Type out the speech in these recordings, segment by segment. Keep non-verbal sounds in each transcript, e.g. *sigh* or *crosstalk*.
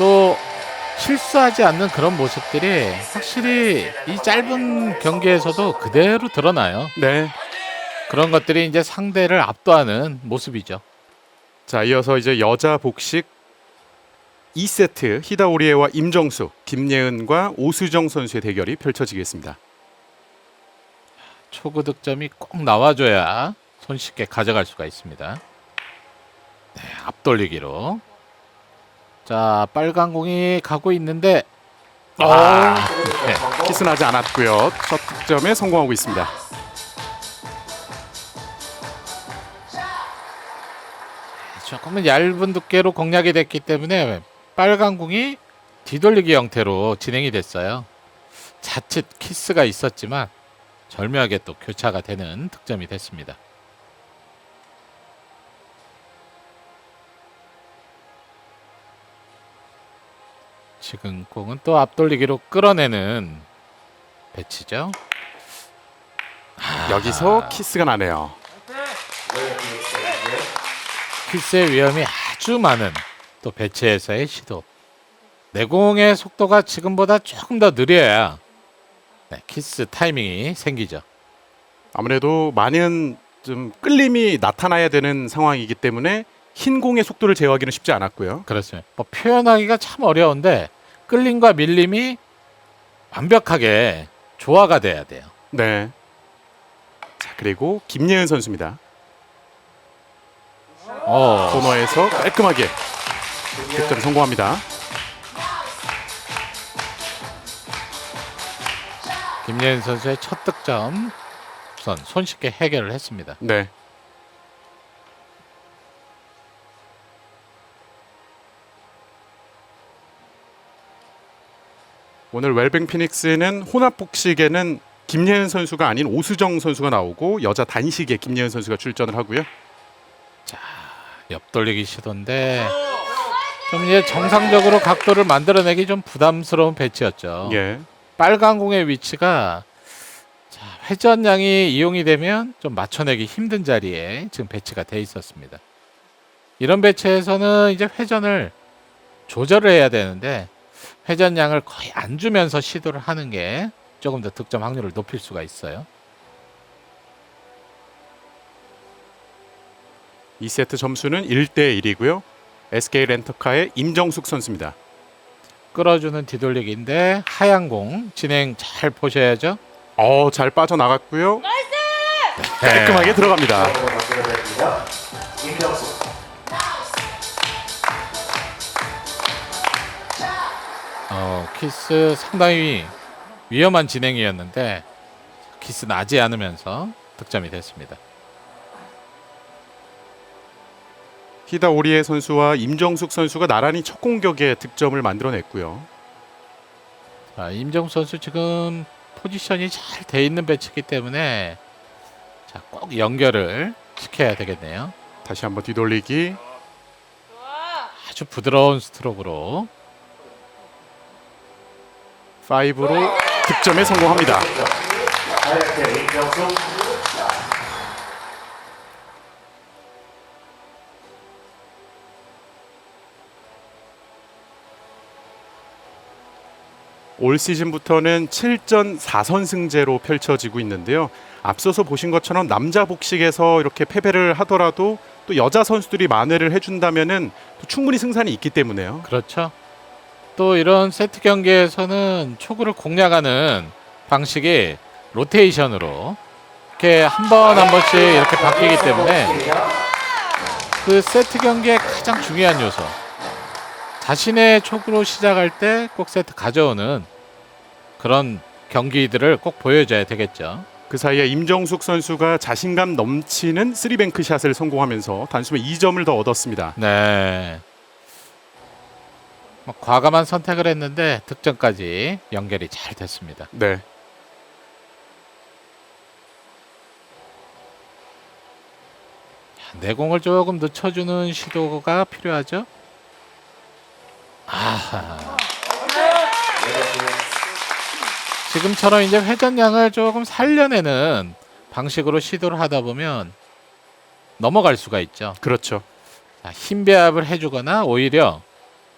또 실수하지 않는 그런 모습들이 확실히 이 짧은 경기에서도 그대로 드러나요. 네. 그런 것들이 이제 상대를 압도하는 모습이죠. 자, 이어서 이제 여자 복식 2세트 히다오리에와 임정수, 김예은과 오수정 선수의 대결이 펼쳐지겠습니다. 초구 득점이 꼭 나와줘야 손쉽게 가져갈 수가 있습니다. 네, 앞돌리기로. 자, 빨간 공이 가고 있는데 아, 네. 키스 나지 않았고요. 첫 득점에 성공하고 있습니다. 조금은 얇은 두께로 공략이 됐기 때문에 빨간 공이 뒤돌리기 형태로 진행이 됐어요. 자칫 키스가 있었지만 절묘하게 또 교차가 되는 득점이 됐습니다. 지금 공은 또 앞돌리기로 끌어내는 배치죠. 여기서 키스가 나네요. 키스의 위험이 아주 많은 또 배치에서의 시도. 내공의 속도가 지금보다 조금 더 느려야 네, 키스 타이밍이 생기죠. 아무래도 많은 좀 끌림이 나타나야 되는 상황이기 때문에 흰 공의 속도를 제어하기는 쉽지 않았고요. 그렇습니다. 뭐 표현하기가 참 어려운데 끌림과 밀림이 완벽하게 조화가 돼야 돼요. 네. 자, 그리고 김예은 선수입니다. 어, 코너에서 깔끔하게 득점 성공합니다. 김예은 선수의 첫 득점 우선 손쉽게 해결을 했습니다. 네. 오늘 웰뱅 피닉스는 혼합 복식에는 김예은 선수가 아닌 오수정 선수가 나오고 여자 단식에 김예은 선수가 출전을 하고요. 옆돌리기 시도인데 좀 이제 정상적으로 각도를 만들어내기 좀 부담스러운 배치였죠. 예. 빨간 공의 위치가 자, 회전량이 이용이 되면 좀 맞춰내기 힘든 자리에 지금 배치가 돼 있었습니다. 이런 배치에서는 이제 회전을 조절을 해야 되는데 회전량을 거의 안 주면서 시도를 하는 게 조금 더 득점 확률을 높일 수가 있어요. 2세트 점수는 1대 1이고요. SK 렌터카의 임정숙 선수입니다. 끌어주는 뒤돌리기인데 하얀 공 진행 잘 보셔야죠. 어, 잘 빠져나갔고요. 깔끔하게 들어갑니다. 어, 키스 상당히 위험한 진행이었는데 키스 나지 않으면서 득점이 됐습니다. 히다 오리에 선수와 임정숙 선수가 나란히 첫 공격에 득점을 만들어냈고요. 자, 임정 선수 지금 포지션이 잘 돼 있는 배치기 때문에 자, 꼭 연결을 시켜야 되겠네요. 다시 한번 뒤돌리기. 아주 부드러운 스트로크로 5로 득점에 성공합니다. 올 시즌부터는 7전 4선승제로 펼쳐지고 있는데요. 앞서서 보신 것처럼 남자 복식에서 이렇게 패배를 하더라도 또 여자 선수들이 만회를 해준다면은 또 충분히 승산이 있기 때문에요. 그렇죠. 또 이런 세트 경기에서는 초구를 공략하는 방식이 로테이션으로 이렇게 한 번 한 번씩 이렇게 바뀌기 때문에 그 세트 경기의 가장 중요한 요소 자신의 초구로 시작할 때 꼭 세트 가져오는 그런 경기들을 꼭 보여줘야 되겠죠. 그 사이에 임정숙 선수가 자신감 넘치는 쓰리뱅크 샷을 성공하면서 단숨에 2점을 더 얻었습니다. 네. 뭐 과감한 선택을 했는데 득점까지 연결이 잘 됐습니다. 네. 내공을 조금 늦춰주는 시도가 필요하죠. 아. 지금처럼 이제 회전량을 조금 살려내는 방식으로 시도를 하다 보면 넘어갈 수가 있죠. 그렇죠. 자, 힘 배합을 해주거나 오히려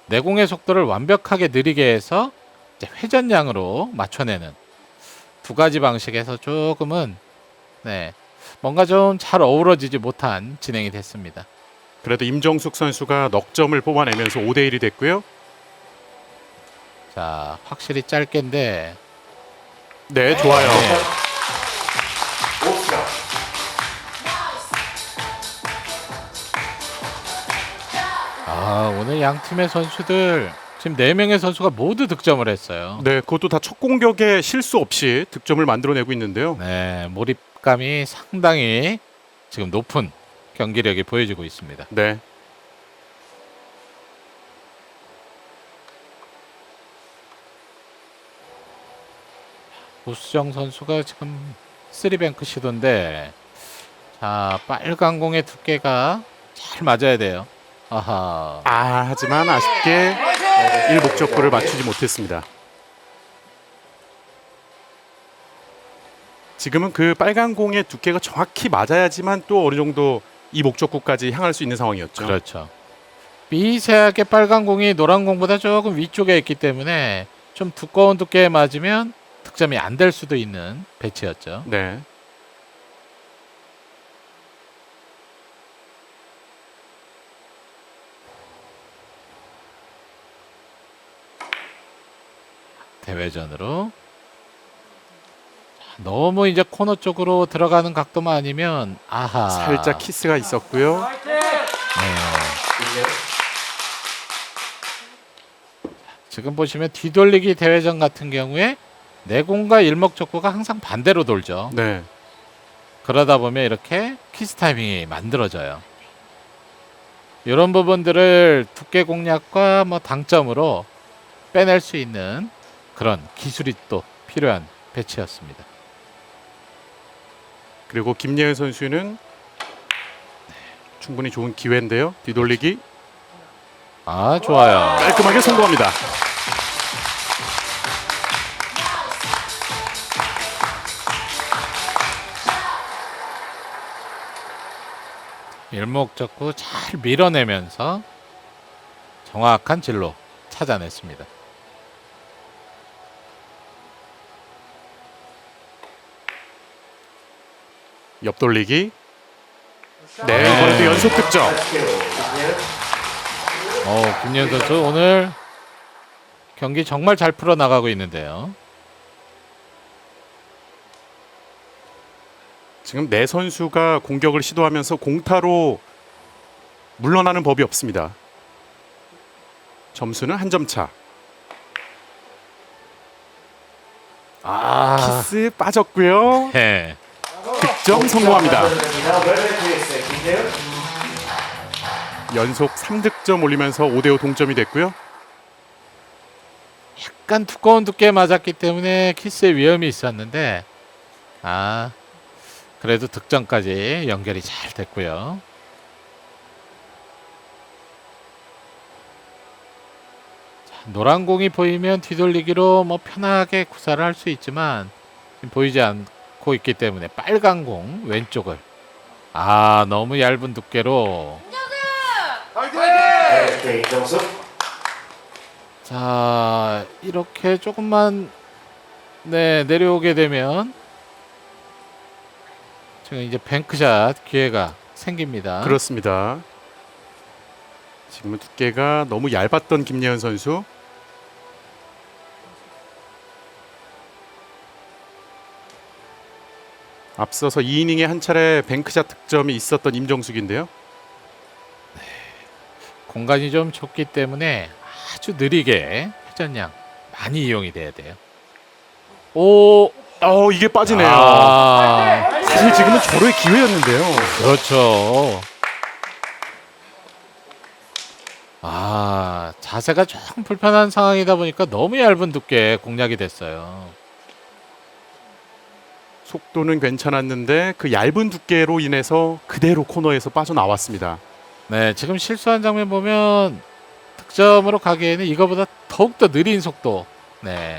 내공의 속도를 완벽하게 느리게 해서 회전량으로 맞춰내는 두 가지 방식에서 조금은 네 뭔가 좀 잘 어우러지지 못한 진행이 됐습니다. 그래도 임정숙 선수가 넉 점을 뽑아내면서 5대 1이 됐고요. 자 확실히 짧게인데 네, 좋아요. 네. 오늘 양 팀의 선수들 지금 네 명의 선수가 모두 득점을 했어요. 네, 그것도 다 첫 공격에 실수 없이 득점을 만들어내고 있는데요. 네, 몰입감이 상당히 지금 높은 경기력이 보여지고 있습니다. 네. 우수정 선수가 지금 쓰리뱅크 시도인데 자 빨간 공의 두께가 잘 맞아야 돼요. 아하. 아, 하지만 아쉽게 일목적구를 맞추지 못했습니다. 지금은 그 빨간 공의 두께가 정확히 맞아야지만 또 어느 정도 이 목적구까지 향할 수 있는 상황이었죠. 그렇죠. 미세하게 빨간 공이 노란 공보다 조금 위쪽에 있기 때문에 좀 두꺼운 두께에 맞으면 득점이 안 될 수도 있는 배치였죠. 네. 대회전으로 자, 너무 이제 코너 쪽으로 들어가는 각도만 아니면 아하 살짝 키스가 있었고요. 네. 지금 보시면 뒤돌리기 대회전 같은 경우에 내공과 일목적구가 항상 반대로 돌죠. 네. 그러다 보면 이렇게 키스 타이밍이 만들어져요. 이런 부분들을 두께 공략과 뭐 당점으로 빼낼 수 있는 그런 기술이 또 필요한 배치였습니다. 그리고 김예은 선수는 충분히 좋은 기회인데요. 뒤돌리기 아 좋아요. 깔끔하게 성공합니다. 일목적구 잘 밀어내면서 정확한 진로 찾아냈습니다. 옆돌리기. 네, 이번에도 연속 득점. 어, 김현 선수 오늘 경기 정말 잘 풀어 나가고 있는데요. 지금 네 선수가 공격을 시도하면서 공타로 물러나는 법이 없습니다. 점수는 한 점 차. 아, 키스 빠졌고요. 네. 득점 성공합니다. 연속 3득점 올리면서 5대5 동점이 됐고요. 약간 두꺼운 두께 맞았기 때문에 키스의 위험이 있었는데 아 그래도 득점까지 연결이 잘 됐고요. 자, 노란 공이 보이면 뒤돌리기로 뭐 편하게 구사를 할 수 있지만 지금 보이지 않고 있기 때문에 빨간 공 왼쪽을 아 너무 얇은 두께로 네, 이정수. 자 이렇게 조금만 네 내려오게 되면 지금 이제 뱅크샷 기회가 생깁니다. 그렇습니다. 지금은 두께가 너무 얇았던 김예은 선수. 앞서서 2이닝에 한 차례 뱅크샷 득점이 있었던 임정숙인데요. 공간이 좀 좁기 때문에 아주 느리게 회전량 많이 이용이 돼야 돼요. 오, 어 이게 빠지네요. 아, 사실 지금은 절호의 기회였는데요. 그렇죠. 아 자세가 조금 불편한 상황이다 보니까 너무 얇은 두께 공략이 됐어요. 속도는 괜찮았는데 그 얇은 두께로 인해서 그대로 코너에서 빠져나왔습니다. 네, 지금 실수한 장면 보면 득점으로 가기에는 이거보다 더욱더 느린 속도. 네.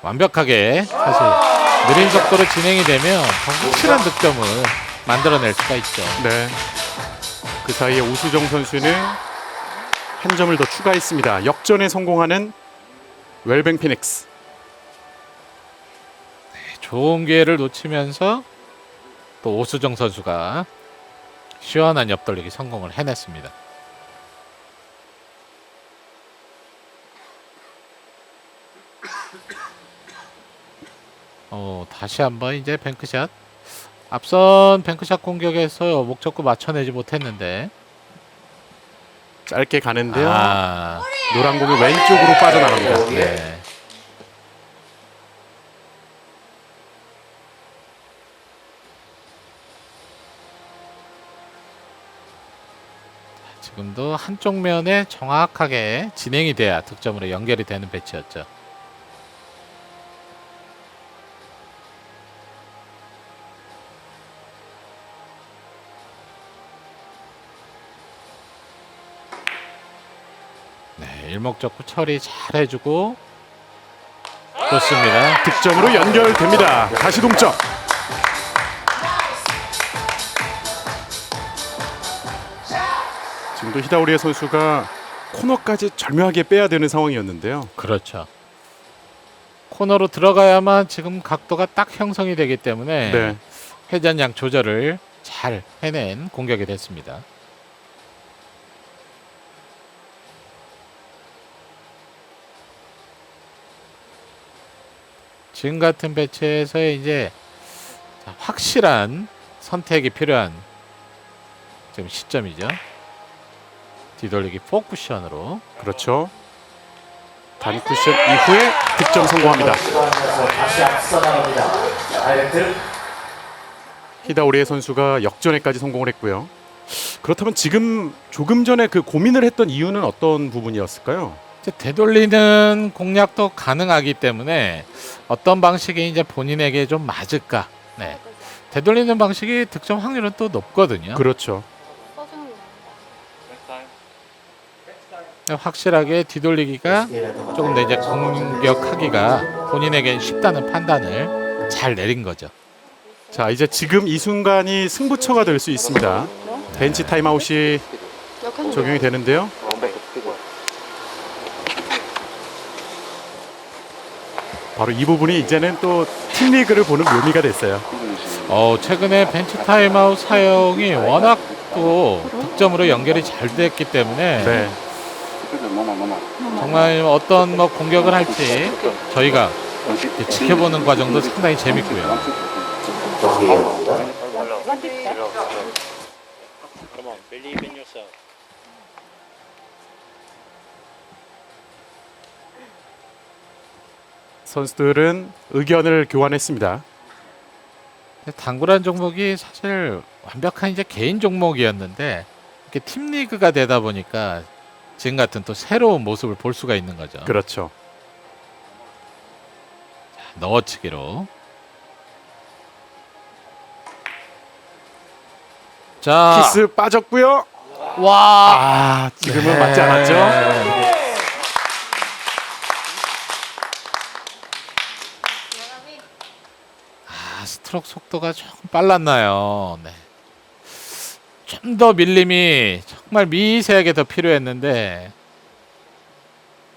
완벽하게 사실 느린 속도로 진행이 되면 더 확실한 득점을 만들어낼 수가 있죠. 네. 그 사이에 오수정 선수는 한 점을 더 추가했습니다. 역전에 성공하는 웰뱅 피닉스. 좋은 기회를 놓치면서 또 오수정 선수가 시원한 옆돌리기 성공을 해냈습니다. 어, 다시 한번 이제 뱅크샷. 앞선 뱅크샷 공격에서 목적구 맞춰내지 못했는데 짧게 가는데요. 아, 노란 공이 왼쪽으로 빠져나갑니다. 네. 지금도 한쪽 면에 정확하게 진행이 돼야 득점으로 연결이 되는 배치였죠. 네, 일목적구 처리 잘 해주고 좋습니다. 득점으로 연결됩니다. 다시 동점. 지금도 히다우리의 선수가 코너까지 절묘하게 빼야 되는 상황이었는데요. 그렇죠. 코너로 들어가야만 지금 각도가 딱 형성이 되기 때문에 네. 회전량 조절을 잘 해낸 공격이 됐습니다. 지금 같은 배치에서의 이제 자, 확실한 선택이 필요한 지금 시점이죠. 뒤돌리기 4쿠션으로 그렇죠. 단 쿠션 이후에 득점 성공합니다. 다시 앞서 나갑니다. 다이렉트 히다우리의 선수가 역전에까지 성공을 했고요. 그렇다면 지금 조금 전에 그 고민을 했던 이유는 어떤 부분이었을까요? 이제 되돌리는 공략도 가능하기 때문에 어떤 방식이 이제 본인에게 좀 맞을까. 네. 되돌리는 방식이 득점 확률은 또 높거든요. 그렇죠. 확실하게 뒤돌리기가 조금 더 이제 공격하기가 본인에게 쉽다는 판단을 잘 내린 거죠. 자, 이제 지금 이 순간이 승부처가 될 수 있습니다. 벤치 타임아웃이 적용이 되는데요. 바로 이 부분이 이제는 또 팀리그를 보는 묘미가 됐어요. 어, 최근에 벤치 타임아웃 사용이 워낙 또 득점으로 연결이 잘 됐기 때문에 네. 정말 어떤 뭐 공격을 할지 저희가 지켜보는 과정도 상당히 재밌고요. 선수들은 의견을 교환했습니다. 당구란 종목이 사실 완벽한 이제 개인 종목이었는데 이렇게 팀 리그가 되다 보니까 지금 같은 또 새로운 모습을 볼 수가 있는 거죠. 그렇죠. 넣어치기로. 자, 키스 빠졌고요. 와, 아, 지금은 네. 맞지 않았죠? 아, 스트로크 속도가 조금 빨랐나요? 네. 좀 더 밀림이 정말 미세하게 더 필요했는데,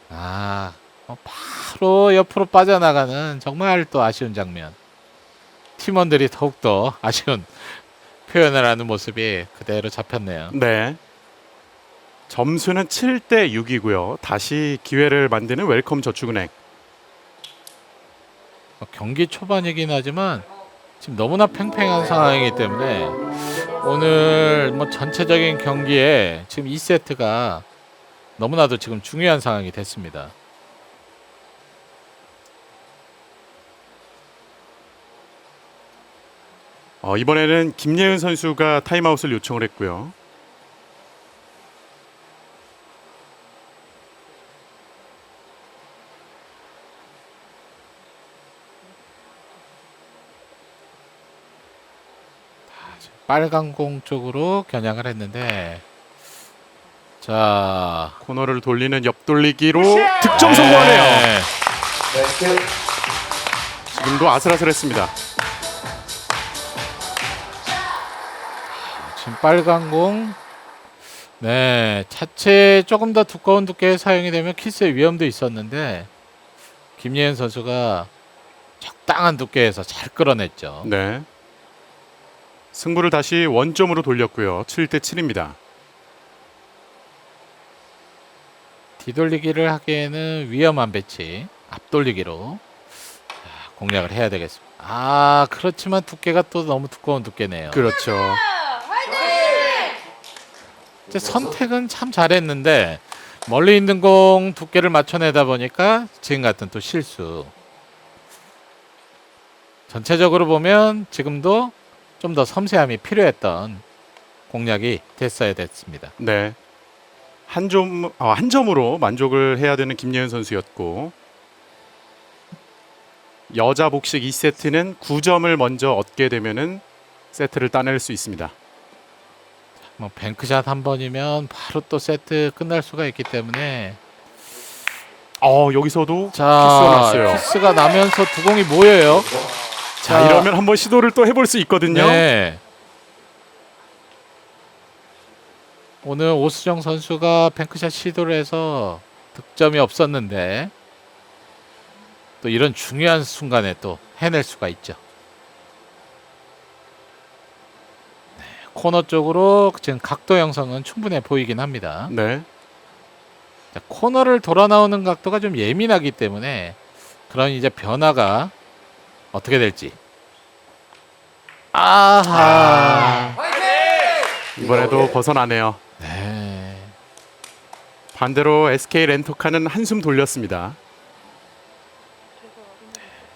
아, 어, 바로 옆으로 빠져나가는 정말 또 아쉬운 장면. 팀원들이 더욱더 아쉬운 *laughs* 표현을 하는 모습이 그대로 잡혔네요. 네. 점수는 7대 6이고요. 다시 기회를 만드는 웰컴 저축은행. 뭐 경기 초반이긴 하지만 지금 너무나 팽팽한 상황이기 때문에 오늘 뭐 전체적인 경기에 지금 2세트가 너무나도 지금 중요한 상황이 됐습니다. 어, 이번에는 김예은 선수가 타임아웃을 요청을 했고요. 빨간 공 쪽으로 겨냥을 했는데 자 코너를 돌리는 옆돌리기로 득점 성공하네요. 네. 지금도 아슬아슬했습니다. 지금 빨간 공 네, 차체 조금 더 두꺼운 두께 사용이 되면 키스의 위험도 있었는데 김예은 선수가 적당한 두께에서 잘 끌어냈죠. 네. 승부를 다시 원점으로 돌렸고요. 7대 7입니다. 뒤돌리기를 하기에는 위험한 배치 앞돌리기로 자, 공략을 해야 되겠습니다. 아 그렇지만 두께가 또 너무 두꺼운 두께네요. 그렇죠. 이제 선택은 참 잘했는데 멀리 있는 공 두께를 맞춰내다 보니까 지금 같은 또 실수. 전체적으로 보면 지금도 좀 더 섬세함이 필요했던 공략이 됐어야 됐습니다. 네. 한 점, 아, 한 점으로 만족을 해야 되는 김예은 선수였고 여자 복식 2세트는 9점을 먼저 얻게 되면은 세트를 따낼 수 있습니다. 뭐 뱅크샷 한 번이면 바로 또 세트 끝날 수가 있기 때문에 어, 여기서도 키스가 자 났어요. 키스가 나면서 두 공이 모여요. 자, 이러면 한번 시도를 또 해볼 수 있거든요. 네. 오늘 오수정 선수가 뱅크샷 시도를 해서 득점이 없었는데 또 이런 중요한 순간에 또 해낼 수가 있죠. 네, 코너 쪽으로 지금 각도 형성은 충분해 보이긴 합니다. 네. 자, 코너를 돌아 나오는 각도가 좀 예민하기 때문에 그런 이제 변화가 어떻게 될지. 아하. 이번에도 벗어나네요. 네. 반대로 SK 렌터카는 한숨 돌렸습니다.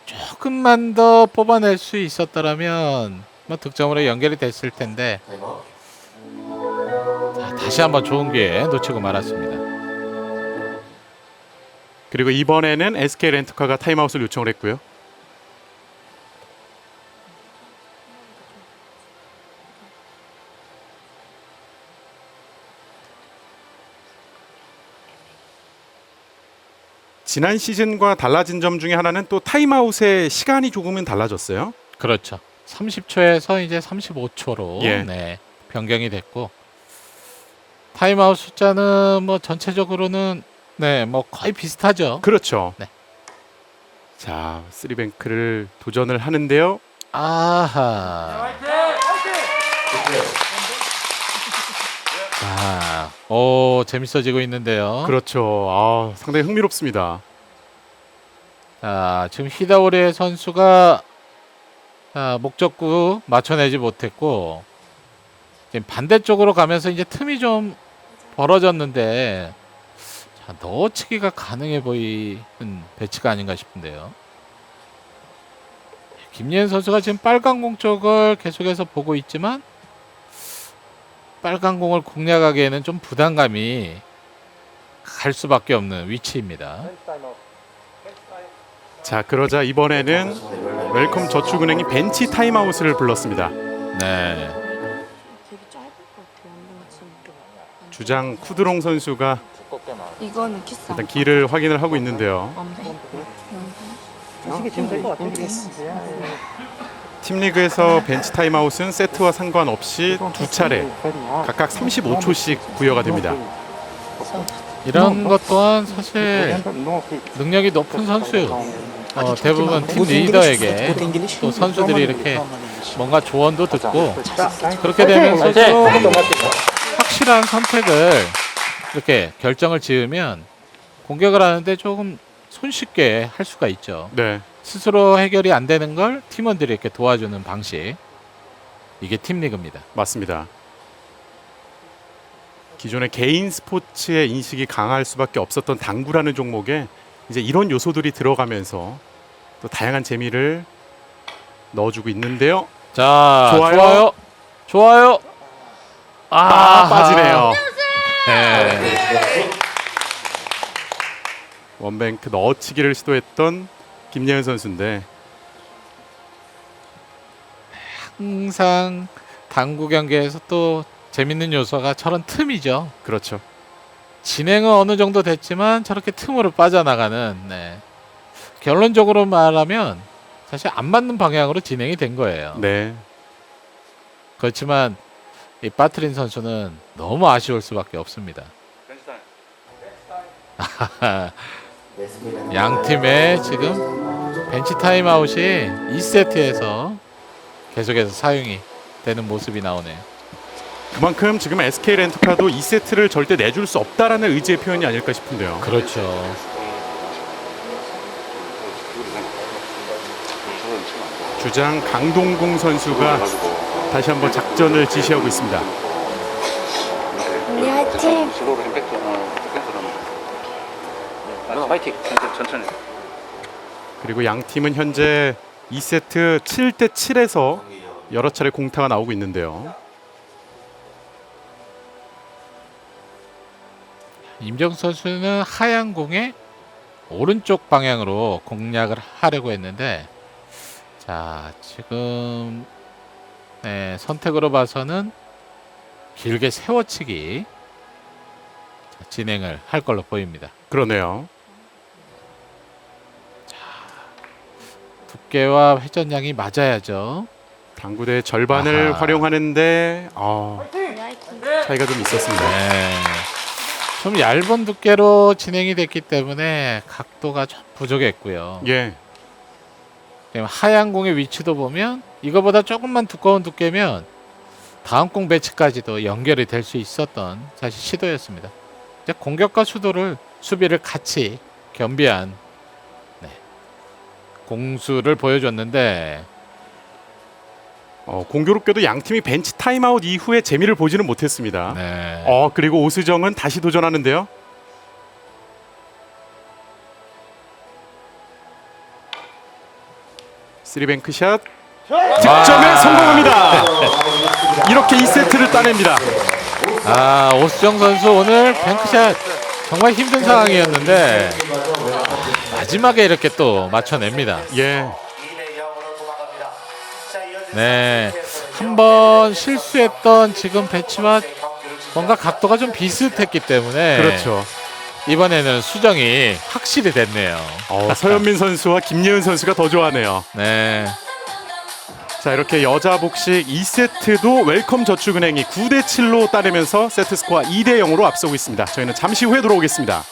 조금만 더 뽑아낼 수 있었더라면 뭐 득점으로 연결이 됐을 텐데. 자, 다시 한번 좋은 기회 놓치고 말았습니다. 그리고 이번에는 SK 렌터카가 타임아웃을 요청을 했고요. 지난 시즌과 달라진 점 중에 하나는 또 타임아웃의 시간이 조금은 달라졌어요. 그렇죠. 30초에서 이제 35초로 예. 네, 변경이 됐고 타임아웃 숫자는 뭐 전체적으로는 네, 뭐 거의 비슷하죠. 그렇죠. 네. 자, 쓰리뱅크를 도전을 하는데요. 아하. 자, 오 재밌어지고 있는데요. 그렇죠. 아, 상당히 흥미롭습니다. 자, 지금 히다오리 선수가 자, 목적구 맞춰내지 못했고 지금 반대쪽으로 가면서 이제 틈이 좀 벌어졌는데 자, 넣어치기가 가능해 보이는 배치가 아닌가 싶은데요. 김예은 선수가 지금 빨간 공 쪽을 계속해서 보고 있지만 빨간 공을 공략하기에는 좀 부담감이 갈 수밖에 없는 위치입니다. 자, 그러자 이번에는 웰컴 저축은행이 벤치 타임아웃을 불렀습니다. 네. 안. 주장 쿠드롱 선수가. 이거는 키스. 안 일단 길을 확인을 하고 있는데요. 완배. 팀리그에서 벤치 타임아웃은 세트와 상관없이 두 차례 각각 35초씩 부여가 됩니다. 이런 것 또한 사실 능력이 높은 선수 어, 대부분 팀 리더에게 또 선수들이 이렇게 뭔가 조언도 듣고 그렇게 되면서 좀 확실한 선택을 이렇게 결정을 지으면 공격을 하는데 조금 손쉽게 할 수가 있죠. 네, 스스로 해결이 안 되는 걸 팀원들이 이렇게 도와주는 방식. 이게 팀 리그입니다. 맞습니다. 기존의 개인 스포츠의 인식이 강할 수밖에 없었던 당구라는 종목에 이제 이런 요소들이 들어가면서 또 다양한 재미를 넣어주고 있는데요. 자, 좋아요. 좋아요. 좋아요. 아, 아하. 빠지네요. 네. 원뱅크 넣어치기를 시도했던 김예은 선수인데 항상 당구 경기에서 또 재밌는 요소가 저런 틈이죠. 그렇죠. 진행은 어느 정도 됐지만 저렇게 틈으로 빠져나가는 네. 결론적으로 말하면 사실 안 맞는 방향으로 진행이 된 거예요. 네, 그렇지만 이 빠트린 선수는 너무 아쉬울 수밖에 없습니다. *laughs* 양 팀의 지금 벤치 타임아웃이 2세트에서 계속해서 사용이 되는 모습이 나오네요. 그만큼 지금 SK 렌트카도 2세트를 절대 내줄 수 없다라는 의지의 표현이 아닐까 싶은데요. 그렇죠. 주장 강동궁 선수가 다시 한번 작전을 지시하고 있습니다. 우리 화이팅! 넣으면 파이팅 천천히 천천히 그리고 양 팀은 현재 2세트 7대 7에서 여러 차례 공타가 나오고 있는데요. 임정 선수는 하얀 공의 오른쪽 방향으로 공략을 하려고 했는데 자 지금 네, 선택으로 봐서는 길게 세워치기 자, 진행을 할 걸로 보입니다. 그러네요. 두께와 회전량이 맞아야죠. 당구대 절반을 아하. 활용하는데 어! 차이가 좀 있었습니다. 네. 좀 얇은 두께로 진행이 됐기 때문에 각도가 좀 부족했고요. 예, 하얀 공의 위치도 보면 이거보다 조금만 두꺼운 두께면 다음 공 배치까지도 연결이 될 수 있었던 사실 시도였습니다. 이제 공격과 수도를 수비를 같이 겸비한 네, 공수를 보여줬는데 어, 공교롭게도 양 팀이 벤치 타임아웃 이후에 재미를 보지는 못했습니다. 네. 어 그리고 오수정은 다시 도전하는데요. 쓰리뱅크 샷 득점에 성공합니다. 이렇게 2세트를 따냅니다. 아 오수정 선수 오늘 뱅크샷 정말 힘든 상황이었는데 아, 마지막에 이렇게 또 맞춰냅니다. 예, 네. 한번 실수했던 지금 배치와 뭔가 각도가 좀 비슷했기 때문에 그렇죠. 이번에는 수정이 확실히 됐네요. 어, 서현민 선수와 김예은 선수가 더 좋아하네요. 네. 자 이렇게 여자 복식 2세트도 웰컴 저축은행이 9대 7로 따내면서 세트 스코어 2대 0으로 앞서고 있습니다. 저희는 잠시 후에 돌아오겠습니다.